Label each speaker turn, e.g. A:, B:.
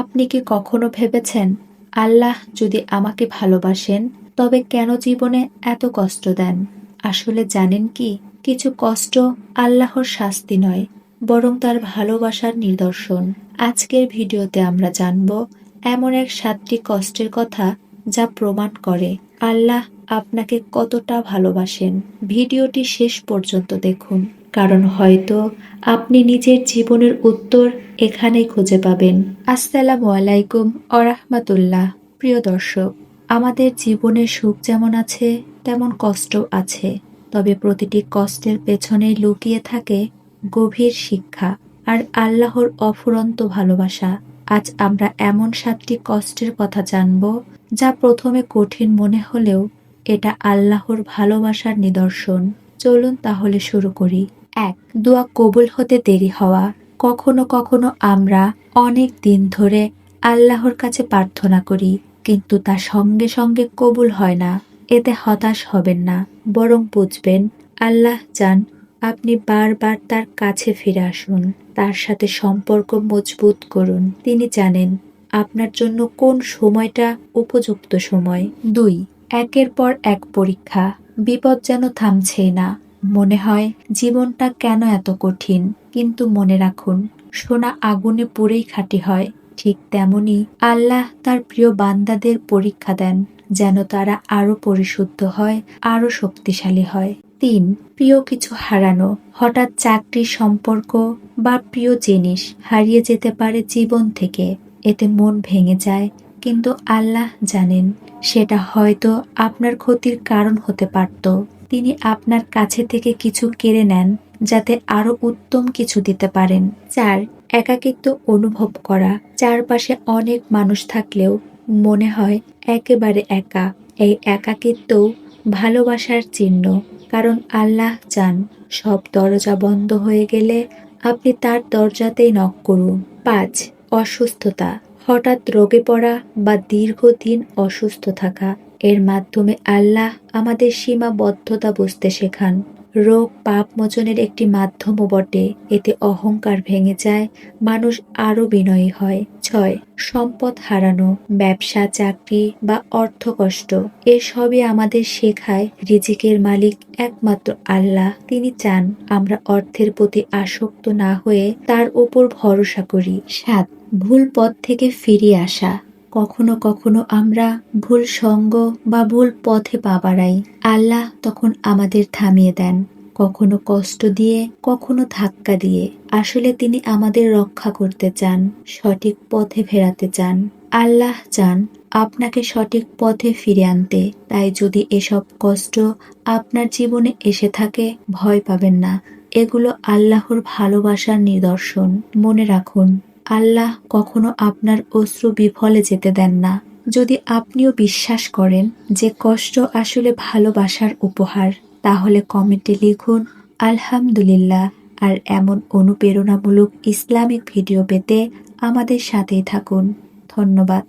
A: আপনি কি কখনো ভেবেছেন, আল্লাহ যদি আমাকে ভালোবাসেন, তবে কেন জীবনে এত কষ্ট দেন? আসলে জানেন কি, কিছু কষ্ট আল্লাহর শাস্তি নয়, বরং তার ভালোবাসার নিদর্শন। আজকের ভিডিওতে আমরা জানব, এমন এক সাতটি কষ্টের কথা যা প্রমাণ করে আল্লাহ আপনাকে কতটা ভালোবাসেন। ভিডিওটি শেষ পর্যন্ত দেখুন। কারণ হয়তো আপনি নিজের জীবনের উত্তর এখানেই খুঁজে পাবেন। আসসালামু আলাইকুম আরহামাতুল্লাহ প্রিয় দর্শক, আমাদের জীবনে সুখ যেমন আছে, তেমন কষ্ট আছে। তবে প্রতিটি কষ্টের পেছনেই লুকিয়ে থাকে গভীর শিক্ষা আর আল্লাহর অফুরন্ত ভালোবাসা। আজ আমরা এমন সাতটি কষ্টের কথা জানব, যা প্রথমে কঠিন মনে হলেও এটা আল্লাহর ভালোবাসার নিদর্শন। চলুন তাহলে শুরু করি। এক, দোয়া কবুল হতে দেরি হওয়া। কখনো কখনো আমরা অনেক দিন ধরে আল্লাহর কাছে প্রার্থনা করি, কিন্তু তা সঙ্গে সঙ্গে কবুল হয় না। এতে হতাশ হবেন না, বরং বুঝবেন, আল্লাহ চান আপনি বারবার তার কাছে ফিরে আসুন, তার সাথে সম্পর্ক মজবুত করুন। তিনি জানেন আপনার জন্য কোন সময়টা উপযুক্ত সময়। দুই, একের পর এক পরীক্ষা। বিপদ যেন থামছেই না। মনে হয় জীবনটা কেন এত কঠিন? কিন্তু মনে রাখুন, সোনা আগুনে পুড়েই খাঁটি হয়, ঠিক তেমনি আল্লাহ তার প্রিয় বান্দাদের পরীক্ষা দেন, যেন তারা আরও পরিশুদ্ধ হয় আরও শক্তিশালী হয়। তিন, প্রিয় কিছু হারানো, হঠাৎ চাকরির সম্পর্ক বা প্রিয় জিনিস হারিয়ে যেতে পারে জীবন থেকে, এতে মন ভেঙে যায়, কিন্তু আল্লাহ জানেন, সেটা হয়তো আপনার ক্ষতির কারণ হতে পারত। তিনি আপনার কাছে থেকে কিছু কেড়ে নেন, যাতে আরও উত্তম কিছু দিতে পারেন। চার, একাকিত্ব অনুভব করা। চারপাশে অনেক মানুষ থাকলেও মনে হয় একেবারে একা। এই একাকিত্বও ভালোবাসার চিহ্ন, কারণ আল্লাহ চান সব দরজা বন্ধ হয়ে গেলে আপনি তার দরজাতেই নক করুন। পাঁচ, অসুস্থতা। হঠাৎ রোগে পড়া বা দীর্ঘদিন অসুস্থ থাকা। এর মাধ্যমে আল্লাহ আমাদের সীমাবদ্ধতা বুঝতে শেখান। রোগ পাপ মোচনের একটি মাধ্যমও বটে। এতে অহংকার ভেঙে যায়, মানুষ আরও বিনয়ী হয়। ছয়, সম্পদ হারানো, ব্যবসা, চাকরি বা অর্থ কষ্ট। এসবই আমাদের শেখায় রিজিকের মালিক একমাত্র আল্লাহ। তিনি চান আমরা অর্থের প্রতি আসক্ত না হয়ে তার উপর ভরসা করি। সাত, ভুল পথ থেকে ফিরিয়ে আসা। কখনো কখনো আমরা ভুল সঙ্গ বা ভুল পথে পা বাড়াই। আল্লাহ তখন আমাদের থামিয়ে দেন। কখনো কষ্ট দিয়ে, কখনো ধাক্কা দিয়ে। আসলে তিনি আমাদের রক্ষা করতে চান, সঠিক পথে ফেরাতে চান। আল্লাহ চান আপনাকে সঠিক পথে ফিরে আনতে। তাই যদি এসব কষ্ট আপনার জীবনে এসে থাকে, ভয় পাবেন না। এগুলো আল্লাহর ভালোবাসার নিদর্শন। মনে রাখুন। আল্লাহ কখনো আপনার অশ্রু বিফলে যেতে দেন না। যদি আপনিও বিশ্বাস করেন যে কষ্ট আসলে ভালোবাসার উপহার, তাহলে কমেন্টে লিখুন, আলহামদুলিল্লাহ। আর এমন অনুপ্রেরণামূলক ইসলামিক ভিডিও পেতে আমাদের সাথেই থাকুন। ধন্যবাদ।